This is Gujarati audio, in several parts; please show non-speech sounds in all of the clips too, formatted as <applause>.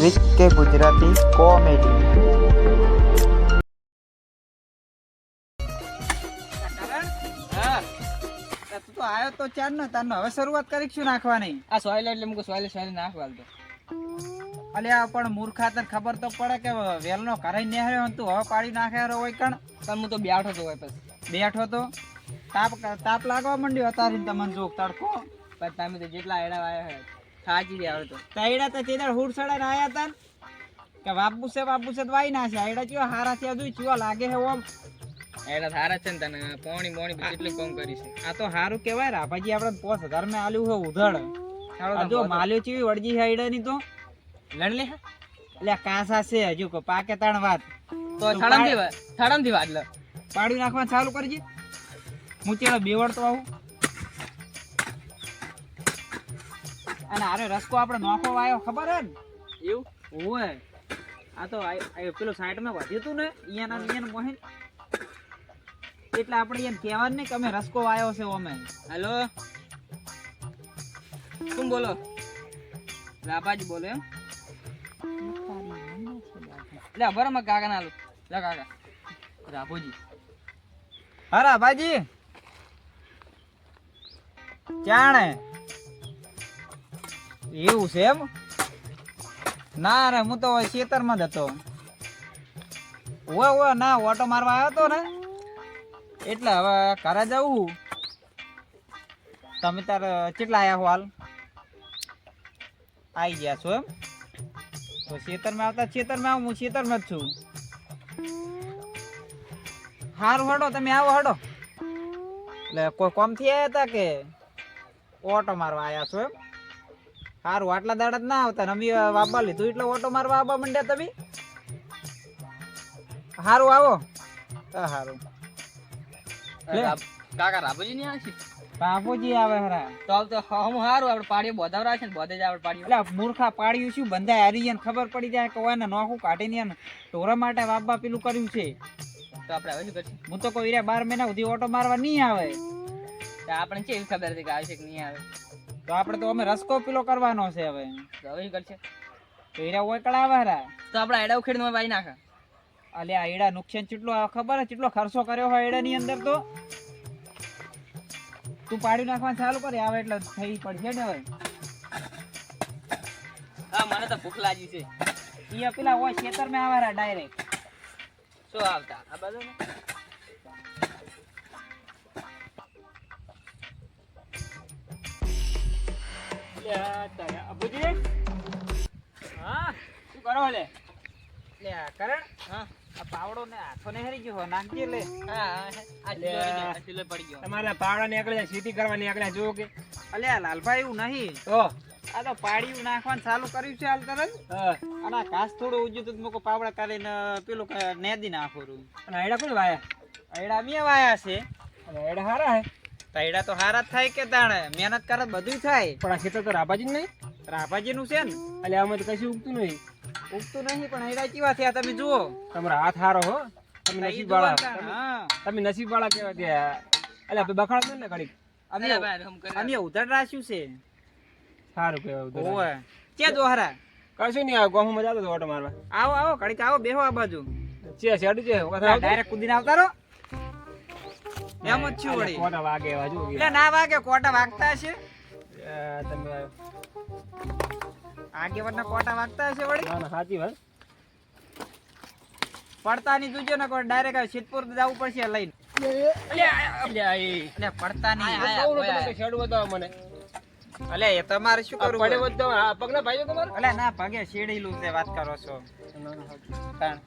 વિથ કે ગુજરાતી કોમેડી. તો આવ્યો તો ચાર ને તારનો હવે શરૂઆત કરી શું નાખવાની? આ સોયલ એટલે મુકો સોયલ સોયલ નાખવાલ તો. અલ્યા પણ મૂર્ખા તને ખબર તો પડે કે વેલનો ઘરે નેહર્યો ને તું હવે પાડી નાખે હોય કણ? પણ હું તો બેઠો તો હોય પછી. બેઠો તો? તાપ તાપ લાગવા માંડ્યો અત્યારે તમને જોક તડકો? પણ તમે તો જેટલા એડા આવ્યા હે થાકી ગયા હવે તો તૈડા તો તેદાર હુડસડા ના આયા તા કે બાપુ છે બાપુ છે દવાઈ ના છે. આયડા ચિયો હારા છે હજુ ચિયો લાગે હે ઓમ. એડા હારા છે ને તને પોણી મોણી બધું કોમ કરી છે. આ તો હારું કેવાય રાભાજી આપણે પોસ હજારમાં આલ્યું હે ઉધડ જો માલ્યો ચીવી વળજી આયડા ની તો. લણ લે. એટલે કાસા છે હજુ કો પાકે ત્રણ વાત. તો થડમથી વા- થડમથી વાડ લે. પાડી નાખવાનું ચાલુ કરજે. હું ચેડો બેવડતો આવું. અને આરે રસકો આપણે નોખો વાયો ખબર હે ને? એવું? ઓય આ તો પેલો સાઈડમાં વધ્યું તું ને ઈયાના અહીંયા મોહિન. એટલે આપણે એમ કહેવાનું નહીં કે અમે રસકો વાયો છે અમે હેલો? શું બોલો? રાભાજી બોલે એમ? લે બરાબર કાકા ના લે કાકા. રાભોજી હરા ભાજી જાણે એવું છે એમ? ના રે, હું તો ખેતરમાં જ હતો. ઓવા ઓવા ના, ઓટો મારવા આવ્યો તો ને? એટલે હવે ઘરે જવું. તમે તાર, કેટલા હો હાલ? આવી ગયા છો એમ? તો ખેતરમાં આવતા ખેતરમાં આવું, હું ખેતરમાં જ છું. સારું હડો, તમે આવો હડો. એટલે કોઈ કોમથી આવ્યા હતા કે? ઓટો મારવા આવ્યા છો એમ? હારું આટલા દાડા જ ના આવતા અમે વાબા લીધું. એટલે ઓટો મારવા આવવા માંડ્યા તમે? હારું આવો. હારું. કાકા રાબુજી નહીં આવશે બાપુજી આવે હરા. તો તો હમ હારું આપણે પાડીએ બોધાવરા છે ને બોધે જ આપણે પાડીએ. એટલે મૂર્ખા પાડ્યું શું? બંધાય હારી જાય ખબર પડી જાય કે ઓને નોખું કાઢી ને ઢોરા માટે વાપવા પેલું કર્યું છે. તો આપણે હવે શું કરશું? હું તો કોઈ રે બાર મહિના સુધી ઓટો મારવા નહીં આવે. આપણે કેવી ખબર છે કે આવશે કે નહીં આવે? તો આપણે તો અમે રસકો પીલો કરવાનો છે હવે. હવે કરશે? તો હીરા ઓકળા હરા તો આપણે એડા નો વાઈ નાખા. અલે આ નુકસાન કેટલો આ ખબર છે કેટલો ખર્ચો કર્યો હોય એડા ની અંદર તો. તું પાડી નાખવાનું ચાલુ કરે આવે એટલે થઈ પડશે ને હવે. હા મને તો ભૂખ લાગી છે. ઈ પેલા હોય ખેતરમાં આવે ડાયરેક્ટ. શું આવતા? આ બાજુ ને? હા શું કરો લે લે કરણ હા આ પાવડો ને હાથો ને હરી ગયો નાખજે લે હા આ પડી ગયો તમારા પાવડા નીકળે ખેતી કરવા નીકળ્યા જુઓ કે. અલ્યા લાલભાઈ એવું નહીં. તો? આ તો પાડ્યું નાખવાનું ચાલુ કર્યું છે હાલ તરત. અને આ ઘાસ થોડું ઉજ્યું તો મૂકો પાવડા કાઢીને પેલું નેદી નાખો રૂ અને આયડા કોણ વાયા? એડા મેં વાયા છે. આયડા હારા હે. તૈડા તો હારા જ થાય કે તાણે મહેનત કરે બધું થાય. પણ આ ખેતર તો રાભાજી નહીં? રાભાજી નું છે ને? એટલે આમાં તો કશું ઉગતું નહીં. ઉગતું નહીં પણ હૈડા કેવા થયા તમે જુઓ. તમારો હાથ હારો હો. તમે નસીબ વાળા તમે નસીબ વાળા કેવા કે એટલે આપણે બખાડ ને ઘડીક અમે અમે ઉધડ રાખ્યું છે. સારું કહેવાય તો ઓવે ક્યાં દોહરા કશું નહીં આવે ગોહું મજા આવતો ઓટો મારવા. આવો આવો ઘડીક આવો બેહો આ બાજુ. છે શેડું છે વખત આવતો? ડાયરેક્ટ કુદીને આવતા રહો. એમ જ છું વળી. કોટા વાગે એવા જો એટલે ના વાગે કોટા વાગતા હશે? તમે આગેવાના કોટા વાગતા છે વળી? ના સાચી વાત. પડતા ની જોજો ને કોઈ ડાયરેક્ટ સિદ્ધપુર જવું પડશે લઈને. પડતા ને બતાવો મને. અલે એ તમારે શું કરવું પડે બધો આ પગના ભાઈઓ તમારે? અલે ના ભાગે શેડેલું છે વાત કરો છો. તાણ.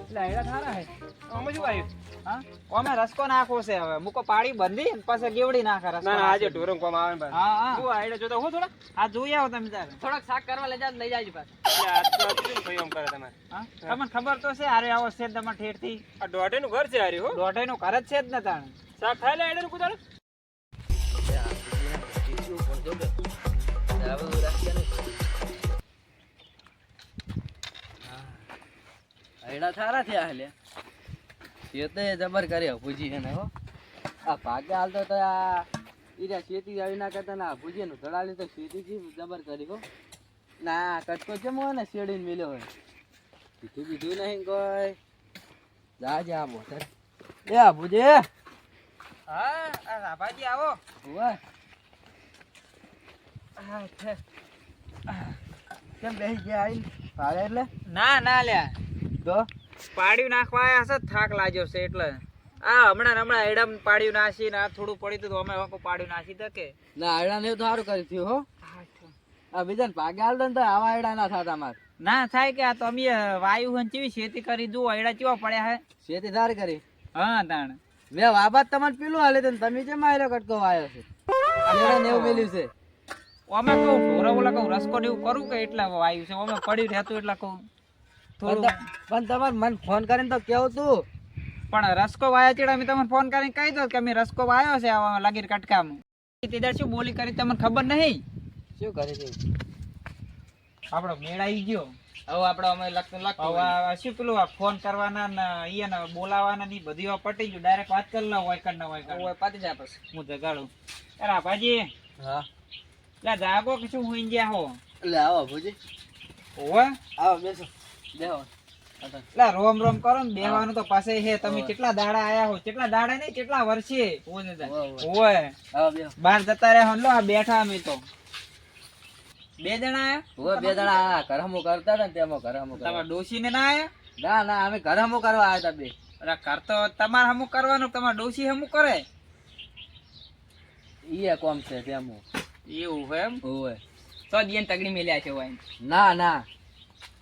એટલે આયડા સારા હે. આમાં શું આવ્યું હા? ઓમે રસકો નાખવો છે હવે. મૂકો પાડી બંધી ને પછી ગેવડી નાખે રસકો ના ના આજે. ઢોરંગ કોમ આવે ને હા હા. શું આયડા જોતા હો થોડા આ જોઈ આવો તમે તારે. થોડોક શાક કરવા લઈ જાઓ લઈ જાજો પાછું. આ તો આ કેમ કરે તમારે હા? તમને ખબર તો છે હારે આવો છે તમારે ઠેરથી આ દોઢેનું ઘર છે હારી હો. દોઢાઈ નું ઘર જ છે જ ને તાણ. શાક ખાઈ લે એડા થારા થયા હલે એ તો જબર કર્યો ભૂજી એને હો. આ ભાગે હાલતો તો આ ઈરા ખેતી આવી ના કરતા ના ભૂજી નું ધડાલી તો ખેતી જબર કરી હો. ના કટકો કેમ હોય ને શેડીને મેલ્યો હોય. કીધું કીધું નહીં કોઈ. જા જા મોટર. એ આબુજે હા રાભાજી આવો. હોવે. કેમ બેસી ગયા આઈ ભાડે એટલે? ના ના લ્યા. તો? પાડ્યું નાખવા આયા હશે થાક લાગ્યો છે એટલે. આ હમણાં હમણાં એડમ પાડ્યું નાસી ને આ થોડું પડ્યું હતું તો અમે પાડ્યું નાસી તકે ના આયડા ને તો સારું કરી થયું હો. આ બીજા ભાગે હાલ દે ને તો આવા આયડા ના થતા માર. ના થાય કે આ તમે વાયુ હન ચેવી ખેતી કરી જુઓ એડા ચેવા પડ્યા હે? શેતી સારી કરી. હા તાણ. મેં વાબાત તમારે પેલું હાલે તમે કેમ આયરો કટકો વાયો છે? આયડા ને એવું મેલ્યું છે. અમે કહું ઢોરા ઓલા કહું રસકો ને એવું કરું કે એટલા આવ્યું છે? અમે પડી રહેતું એટલે કહું. પણ થોડું પણ તમારે મને ફોન કરીને તો કેવું તું? પણ રસકો વાયા ચેડા મેં તમને ફોન કરીને કહી દો કે અમે રસકો વાયો છે આવા લાગીર કટકામાં. તે શું બોલી કરી તમને ખબર નહીં? શું કરી તું આપણો મેળ આવી ગયો. હવે આપણે અમે લખતું હવે શું પેલું આ ફોન કરવાના ને ઈયને બોલાવાના ની બધી પટી ગયું. ડાયરેક્ટ વાત કરી લો હોય કર ના હોય કર પાતી જાય પછી. હું જગાડું. અરે ભાજી. હા. લે જાગો કે શું હુઈ ગયા હો? એટલે આવો ભુજી. ઓવે આવો બેસો. બેહો. લે રોમ રોમ કરો ને બેહવાનું તો પાસે હે તમે કેટલા દાડા આયા હો? કેટલા દાડા નહીં કેટલા વર્ષે? ઓવે, ઓવે. ઓવે આવો બેહો. બહાર જતા રહ્યા લો આ બેઠા અમે તો. બે જણા આયા? બે જણા આયા ઘરમું કરતા હતા ને તેમાં કરવા તમારા ડોશી ને ના આયા? ના ના અમે ઘરમું કરવા આવ્યા હતા બે. અરે કર તમારે હમું કરવાનું તમારા ડોશી હમું કરે? ઈએ કોમ છે તેમાં એવું હોય એમ? ઓવે. તો દિયન તગડી મેલ્યા છે હોય ના ના.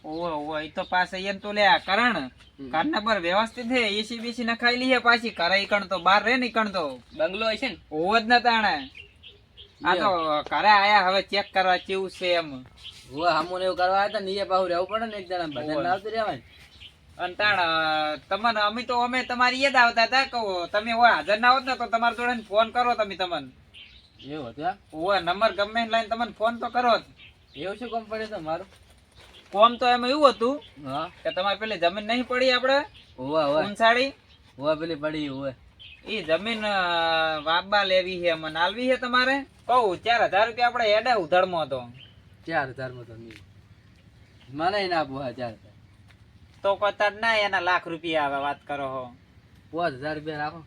ઓવે ઈ તો પાસે એમ તો લે કરણ. કારના પર વ્યવસ્થિત હે એસી બીસી નખાઈ લીએ હે પાછી. કરાઈ ઈકણ તો બાર રે નીકણ તો. બંગલો હશે ને? ઓવ જ ન તાણે આ તો ઘરે આયા હવે ચેક કરવા કેવું છે એમ. ઓવે હમું એવું કરવા આવ્યા હતા ને પાછું રહેવું પડે ને એક જણા બધા આવતું રહેવાય અને તાણ તમને અમે તો અમે તમારી યાદ આવતા હતા કહો તમે હોય હાજર ના હોત ને તો તમારા જોડે ફોન કરો તમે તમને. એવું હતું? ઓવે નંબર ગમે લઈને તમને ફોન તો કરો જ. એવું શું કામ પડે તમારું મારું? કોમ તો એમાં એવું હતું હા. કે તમારે પેલી જમીન નહીં પડી આપણે? ઓવે ઓવે ઉંસાડી ઓવે પેલી પડી ઓવે એ જમીન વાબા લેવી છે મને આલવી છે તમારે? કહું ચાર હજાર રૂપિયા આપણે એડે ઉધારમાં હતો ચાર હજારમાં તો મને ના પોહા ચાર હજાર. તો કતાર ના એના લાખ રૂપિયા આવે વાત કરો હો. પાંચ હજાર રૂપિયા રાખો.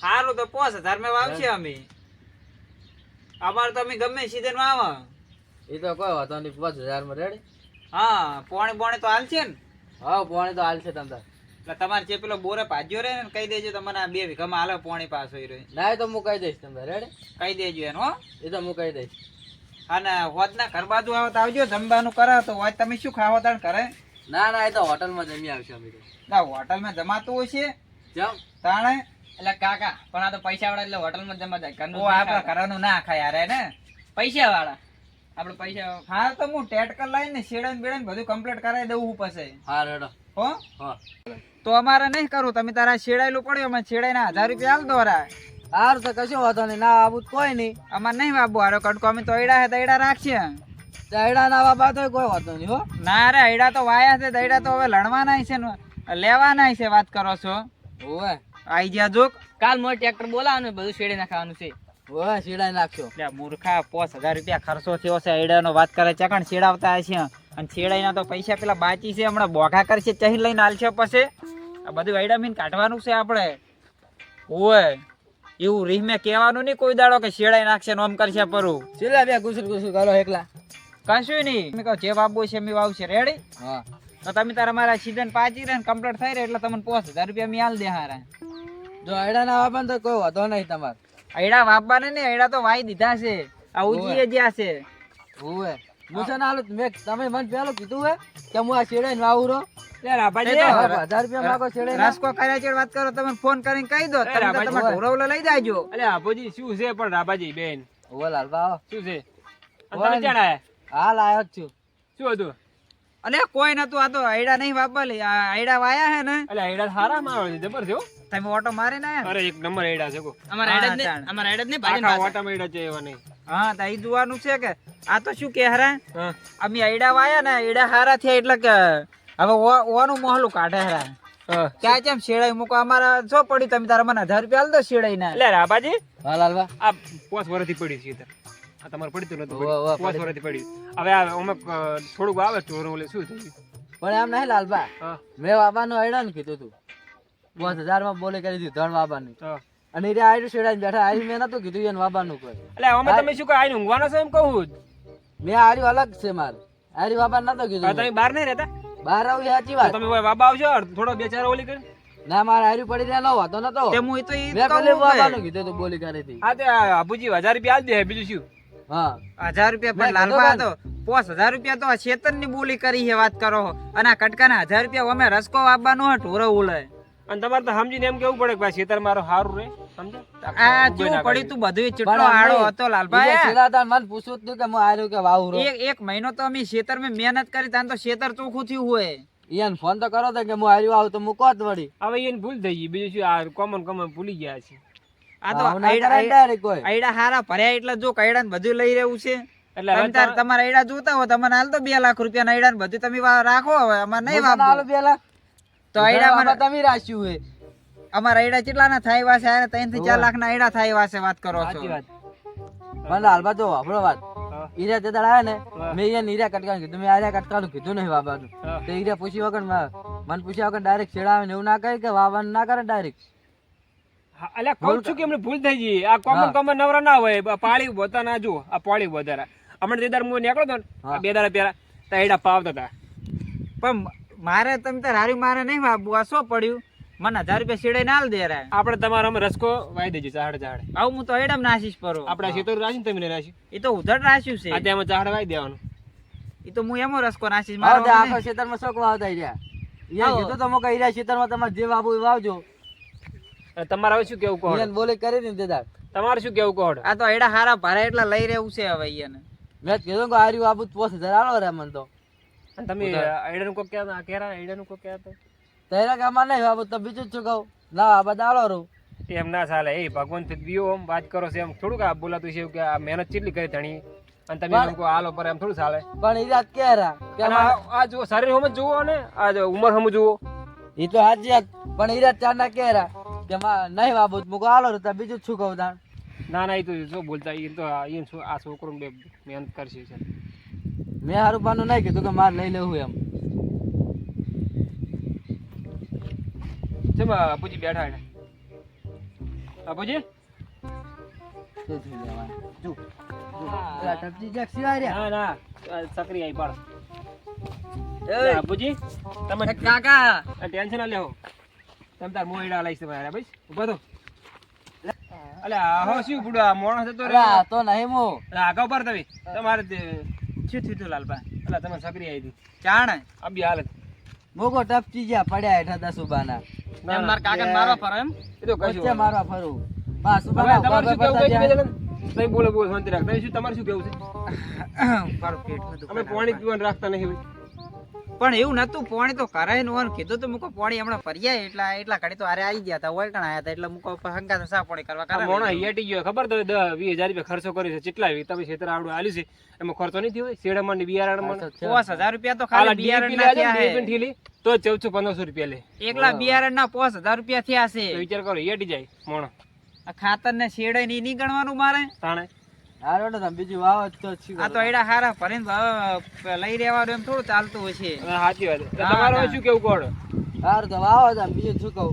સારું તો પાંચ હજારમાં વાવશે અમે. અમારે તો અમે ગમે સીઝનમાં આવે એ તો કોઈ વાતો નહીં પાંચ હજારમાં રેડી. હા પોણી પોણી તો હાલશે ને. હા પોણી તો હાલ છે તમ એટલે તમારે જે પેલો બોરે પાજ્યો રહે ને કહી દેજો તમને આ બે વીઘામાં હાલે પોણી પાછો ઈ રહ્યો. ના એ તો હું કહી દઈશ તમને રેડી? કહી દેજો એનો હો. એ તો હું કહી દઈશ. અને હોજના ઘર બાજુ આવો તો આવજો જમવાનું કરે તો હોજ તમે શું ખાવો તાણ કરે? ના ના એ તો હોટલમાં જમી આવશે અમે તો. ના હોટલમાં જમાતું હોય છે. જમ. તાણે એટલે કાકા પણ આ તો પૈસા વાળા એટલે હોટલમાં જમા જાય. ઓ આપણા ઘરનું ના ખાય યાર ને? પૈસા વાળા આપણે પૈસા હા તો હું ટેટકર લઈને શેડન બેડન બધું કમ્પ્લીટ કરાવી દઉં હું પછી. હા રેડો હો? હા. તો અમારે નહીં કરું તમે તારા શેડાયેલું પડ્યું અમે શેડાઈને હજાર રૂપિયા હાલ દો રા. સારું તો કશું વાંધો નહીં. ના આવું કોઈ નહીં. અમારે નહીં બાબુ હારો કટકો અમે તો અયડા હે તો રાખીએ. દૈડા ના બાબા તો કોઈ વાંધો નહીં હો. ના રે અયડા તો વાયા છે દૈડા તો હવે લડવાના છે ને. લેવાના છે વાત કરો છો. ઓવે આઈ ગયા જોક. કાલ મોર ટ્રેક્ટર બોલાવવાનું બધું શેડી નાખવાનું છે. ઓવે શેડા નાખશો લે મૂર્ખા પાંચ હજાર રૂપિયા ખર્ચો થયો છે અયડાનો વાત કરે ચકણ શેડાવતા છે અને શેડાઈના તો પૈસા પેલા બાચી છે હમણાં બોઘા કરશે ચહી લઈને હાલશે પછી. આ બધું આઈડામીન મીન કાઢવાનું છે આપણે. ઓય એવું રીહમે કહેવાનું નહીં કોઈ દાડો કે શેડાઈ નાખશે નોમ કરશે પરું. શેલા બે ગુસર ગુસર કરો એકલા. કશું નહીં. મેં કહો જે બાબુ છે મેં આવશે રેડી હા. તો તમે તારા મારા સીઝન પાછી રહે કમ્પ્લીટ થઈ રહે એટલે તમને પાંચ હજાર રૂપિયા મેં હાલ દે હારા. જો આયડા ના વાપન તો કોઈ વાંધો નહીં તમારે. અયડા વાપવાને ને અયડા તો વાઈ દીધા છે. આ ઉજીએ જ્યાં છે. હોવે હું છે ના મેં તમે મને પેલું કીધું હે કે હું આ શેડાઈ વાવું આયા? હાલ આવ્યો છું. શું હતું? અલે કોઈ નતું આ તો આઈડા નહીં વાપરલી લે આઈડા વાયા હે ને. અલે આઈડા સારા મારો છે જબર છે તમે ઓટો મારી ને અરે એક નંબર આઈડા છે કો અમાર આઈડા જ ને અમાર આઈડા જ ને આખા ઓટા મેડા છે એવા નહીં. હા તો ઈ જોવાનું છે કે આ તો શું કે હરા હા. અમે આયડા વાયા ને આઈડા હારા થયા એટલે કે હવે ઓ- ઓનું મોહલું કાઢે હરા ક્યાં કેમ શેડાઈ મૂકો? અમારા જો પડી તમે તારા મને હજાર રૂપિયા હાલ દો શેડાઈ ના લે રાબાજી. હાલ લાલબા આ પોસ વર્ષથી પડી છે. આ તમારે પડતું નતું પાંચ પડ્યું. વર્ષથી પડ્યું. હવે અમે થોડુંક આવે ચોર ઓલે શું થયું? પણ એમ નહીં લાલબા મેં બાબાનું આઈડા ને કીધું તું. પાંચ હજારમાં બોલે કરી દીધું ધણ બાબાની અને એ આયડું છેડાઈને બેઠા આઈ મેં નતું કીધું એને બાબાનું કોઈ એટલે અમે તમે શું કહો આઈને ઊંઘવાનો છો એમ કહું મેં આર્યું અલગ છે મારે. આર્યું બાબા નતો કીધું તમે બહાર નહીં રહેતા? બહાર આવું સાચી વાત. તમે બાબા આવશો થોડો બે ચાર ઓલી કરી. ના મારે આર્યું પડી રહ્યા ન હોતો નતો. તે હું તો ઈ મેં પેલે બાબાનું કીધું તું બોલી કરી હતી. હા તે આબુજી હજાર રૂપિયા આજ દે બીજું શું? હજાર રૂપિયા પણ લાલબા હતો પોસ હજાર રૂપિયા તો છેતરની બોલી કરી છે વાત કરો અને આ કટકાના હજાર રૂપિયા અમે રસકો આપવાનો હે ઢોરો ઉલે. અને તમારે તો સમજીને એમ કેવું પડે કે ભાઈ ખેતર મારો સારું રે? આ ચેવું પડ્યું તું બધું ચેટલો આડો હતો લાલભાઈ બીજા મને પૂછવું જ કે હું આર્યું કે વાવું એક એક મહિનો તો અમે ખેતર મેં મહેનત કરી તાન તો ખેતર ચોખ્ખું થયું હોય. ઈયાને ફોન તો કરો તો કે હું આર્યું આવું તો જ વળી. હવે એને ભૂલ થઈ ગઈ. બીજું શું આ કોમન કોમન ભૂલી ગયા છે. આ તો આવું ના આયડા- કરાય direct કોઈ. આયડા હારા ભર્યા એટલે જો કૈડા ને બધું લઈ રહ્યું છે. એટલે તમે હવે તાર તમે- તમારા આયડા જોતા હોય તમને હાલ તો બે લાખ રૂપિયા આયડા ને બધું તમે રાખો હવે અમારે નહીં હું તને આલું તો આયડા તમે રાખ્યું હે અમારા આયડા કેટલા ના થાય વાસે આ ત્રણથી ચાર લાખ ના આયડા થાય વાસે વાત કરો છો. વાત. મને હાલમાં જો આપણો વાત. હા. ઈરા તે દાડા ને મેં ઈરા ઈરા કટકાનું કીધું મેં આર્યા કટકાનું કીધું નહીં બાબાનું તો ઈરા પૂછી વગર મને પૂછ્યા વગર ડાયરેક્ટ છેડાવે ને એવું ના કહે કે વાવાનું ના કરે ડાયરેક્ટ અલ્યા કહું છું કે એમને ભૂલ થઈ ગઈ. આ કોમન કોમન નવરા ના હોય. પાળી બોતા ના જો આ પાળી વધારા. હમણાં તે દાર હું નીકળો તો ને બે દાડા પેલા તો એડા પાવતા હતા. પણ મારે તમે તો હારી મારે નહીં શું પડ્યું? મને હજાર રૂપિયા સીડે ના દે રે. આપણે તમારો અમે રસકો વાઈ દેજો ચાહડ ચાહડ આવું હું તો એડમ નાશીશ પરો. આપણે ખેતર રાશી તમને રાશી એ તો ઉધડ રાશ્યું છે. આ તેમાં ચાહડ વાઈ દેવાનું. એ તો હું એમો રસકો નાશીશ મારો આખો ખેતરમાં શોખ વાવતા રહ્યા. ઈયા તો કીધું કહી રહ્યા ખેતરમાં તમારે જે વાવવું વાવજો. તમારે હવે શું કેવું કહો ઈયાને બોલે કરી ને તે તમારે શું કેવું કહો આ તો આયડા હારા ભારા એટલા લઈ રહેવું છે હવે એને મેં કીધું કે આર્યું આબુ પોસ હજાર આલો રે મન તો. અને તમે આઈડાનું કોક કહેતા કેરા આઈડાનું કોક તો તેરા કે નહીં બાબુ તો બીજું જ છું કહું? ના આ બધા આલો રહું. એમ ના ચાલે. એ ભગવાનથી દિયો આમ વાત કરો છો એમ થોડુંક આ બોલાતું છે કે આ મહેનત કેટલી કરી ધણી. અને તમે એમ કહો આલો પર એમ થોડું ચાલે. પણ ઈરા કે રા? કે આ જો જુઓ શરીર હમ જુઓ ને આ જો ઉંમર હમ જુઓ. એ તો હાજી પણ ઈરા ચાર ના કે રા? કે નહીં બાબુ મુકો આલો રે તો બીજું છું કહું તાણ ના ના એ તો શું બોલતા એ તો એ શું આ છોકરો બે મહેનત કરશે છે. મેં હારું પાનું નહીં કીધું કે મારે લઈ લેવું એમ. ચમ અપુજી બેઠા એને અપુજી શું? જો. ટપજી જેક સિવાય રહ્યા. ના ના સકરી આવી પાડ. અપુજી તમે કાકા. ટેન્શન ના લેવો તમે તાર મોઈડા લાઈશ તમારે બસ ઊભા તો અલે આહો શું બુડો આ મોણસ હતો રે. આ તો નહીં મો. આગળ પર તમે તમારે શું થયું તું લાલબા અલા તમે સકરી આવી હતી. ચાણ અબી હાલત મોકો ટપચી જ્યાં પડ્યા હેઠા દસ ઉભાના. ના, ના. કાકા મારવા ફરો એમ? એ તો કશું મારવા ફરું. બા સુબાના તમારે શું કેવું છે જ્યાં. તમે બોલો બોલો શાંતિ રાખ. તમે શું તમારે શું કેવું છે? <coughs> મારું પેટ અમે પાણી પીવાનું રાખતા નહીં ભાઈ પણ એવું નતું પાણી તો કરાયનું કીધું તો મુકો પાણી હમણાં ભર્યા એટલા એટલા ઘડી તો આરે આવી ગયા હતા ઓળકણ આયા હતા એટલે મુકો હંગા સા પાણી કરવા કારણ મોણો દીધું. ગયો ખબર તો દસ વીસ હજાર રૂપિયા ખર્ચો કર્યો છે કેટલા આવી તમે ખેતર આવડું આલ્યું છે એમાં ખર્ચો નહીં થયો શેડામાં ને બિયારણમાં ને? પોસ હજાર રૂપિયા તો ખાલી બિયારણ ના થયા DAP તો ચૌદસો પંદરસો રૂપિયા લે. એકલા બિયારણ ના પોસ હજાર રૂપિયા થયા છે. વિચાર કરો હેટી જાય મોણો. આ ખાતર ને શેડે ની ગણવાનું મારે? તાણે. હારો ને તમે બીજું વાવો તો શું આ તો કરો? એડા હારા ભરીને હવે લઈ રહેવાનું એમ થોડું ચાલતું હોય છે. સાચી વાત છે. તો હા, તમારે ના. શું કેવું કોડ હારું તો વાવો તમે બીજું શું કહું?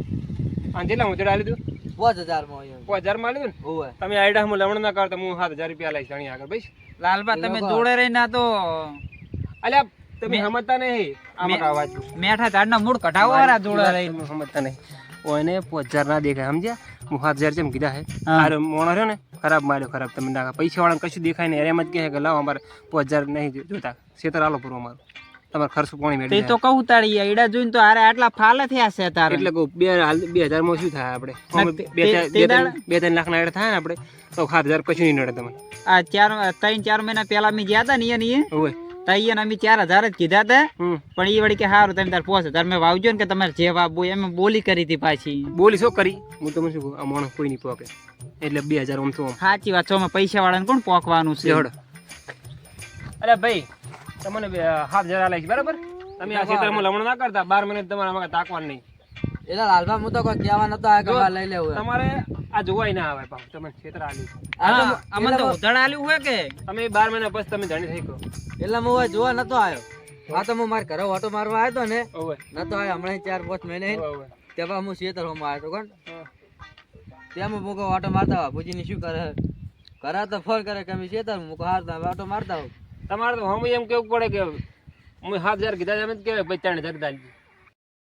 અને કેટલા હું આલી દીધું પાંચ હજારમાં પાંચ હજારમાં લીધું ઓવે તમે આઈડા હું લમણ ના કરતા હું સાત હજાર રૂપિયા લઈશ જાણી આગળ ભાઈ લાલબા તમે જોડે રહીને આ તો અલ્યા તમે સમજતા નહીં. આમાં આવાજ મેઠા ઝાડના મૂળ કઢાવો જોડે રહી સમજતા નહીં. ઓને પાંચ હજાર ના દેખાય સમજ્યા? હું હાથ હજાર જેમ કીધા હે. આરે મોણો રહ્યો ને ખરાબ માર્યો ખરાબ તમે ના પૈસા વાળા કશું દેખાય નહીં. એમ જ કહે કે લાવો અમારે પાંચ હજાર નહીં જોતા. સેતર આલો પૂરો અમારું. તમારે ખર્ચ પાણી મેળવી તો કહું તાળી ઈડા જોઈને તો આરે આટલા ફાલે થયા છે તારે. એટલે કહું બે હાલ બે હજારમાં શું થાય આપણે? બે ત્રણ લાખ ના એડ થાય ને આપણે તો સાત હજાર કશું નહીં નડે તમને. આ ચાર ત્રણ ચાર મહિના પહેલા મેં ગયા હતા ને ઈયન ઈએ હોય તો ઈયન અમે ચાર હજાર જ કીધા હતા. પણ એ વળી કે સારું તમે તાર પોસ. હજાર મેં વાવજો ને કે તમારે જે વાવવું એમ બોલી કરી હતી પાછી. બોલી શું કરી? હું તમને શું આ માણસ કોઈ નહીં પોકે. એટલે બે હજાર ઓમ શું સાચી વાત છો અમે પૈસા વાળાને કોણ પોકવાનું છે? અરે ભાઈ તમને હાથ જરા લાગી બરાબર? તમે આ ખેતરમાં લમણ ના કરતા બાર મહિને તમારા તાકવાનું નહીં. એટલે લાલભા હું તો કોઈ કહેવા નતો આ કે લઈ લેવું તમારે આ જોવાય ના આવે પાછું તમે ખેતર આલી. તો હા, અમને તો ઉધણ આલ્યું હોય કે? તમે બાર મહિના પછી તમે ધણી થઈ ગયો. એટલે હું હવે જોવા નતો આવ્યો. હા તો હું માર ઘરે ઓટો મારવા આવ્યો તો ને નતો આવ્યો. હમણાં ચાર પાંચ મહિને ઓવે હું શેતર હોમાં આવ્યો તો કોણ? તેમ હું કહું ઓટો મારતા હોય. ભુજીની શું કરે? ઘરે તો ફોન કરે કે અમે શેતર મૂકો હારતા હોય, ઓટો મારતા હોય તમારે તો હમ એમ કેવું પડે કે હું સાત હજાર કીધા છે એમ જ કહેવાય પછી ત્રણ હજાર કીધા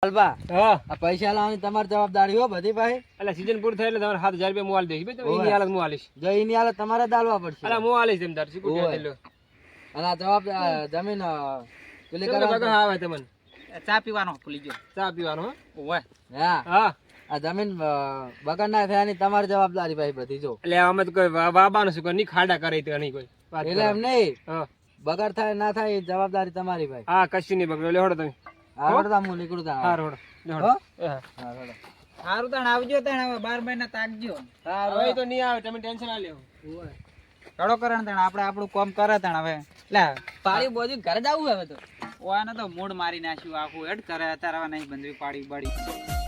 હા. આ પૈસા લાવવાની તમારી જવાબદારી હો બધી ભાઈ. એટલે સીઝન પૂરી થાય એટલે તમારે સાત હજાર રૂપિયા હું દઈશ. ભાઈ એની હાલત હું જો એની હાલત તમારે દાલવા પડશે. અલા હું આલીશ એમ તાર શું ઓવે. લો અને આ જવાબ જમીન પેલી કરવા આવે તમને. ચા પીવાનો ભૂલી ગયો. ચા પીવાનો હો? હા. હા. આ જમીન અ, ના ના થયાની તમારી જવાબદારી ભાઈ બધી જો. એટલે અમે તો કોઈ વાબાનું શું કોઈ નહીં ખાડા કરે તો નહીં કોઈ. એટલે એમ નહીં. હા. થાય ના થાય જવાબદારી તમારી ભાઈ. હા કશું નહીં બગડો. લેવડો તમે. સારું તાણ આવજો તાણ હવે બાર મહિના તાકજો. હવે તો નહીં આવે તમે ટેન્શન ના લેવો કડો કરણ તાણ આપણે આપણું કામ કરે તાણ હવે. લે પાણી બોજી ઘરે આવું હવે તો. ઓને તો મૂડ મારી નાખ્યું આખું હેડ કરે અત્યારે નહીં બંધવી પાડી બાડી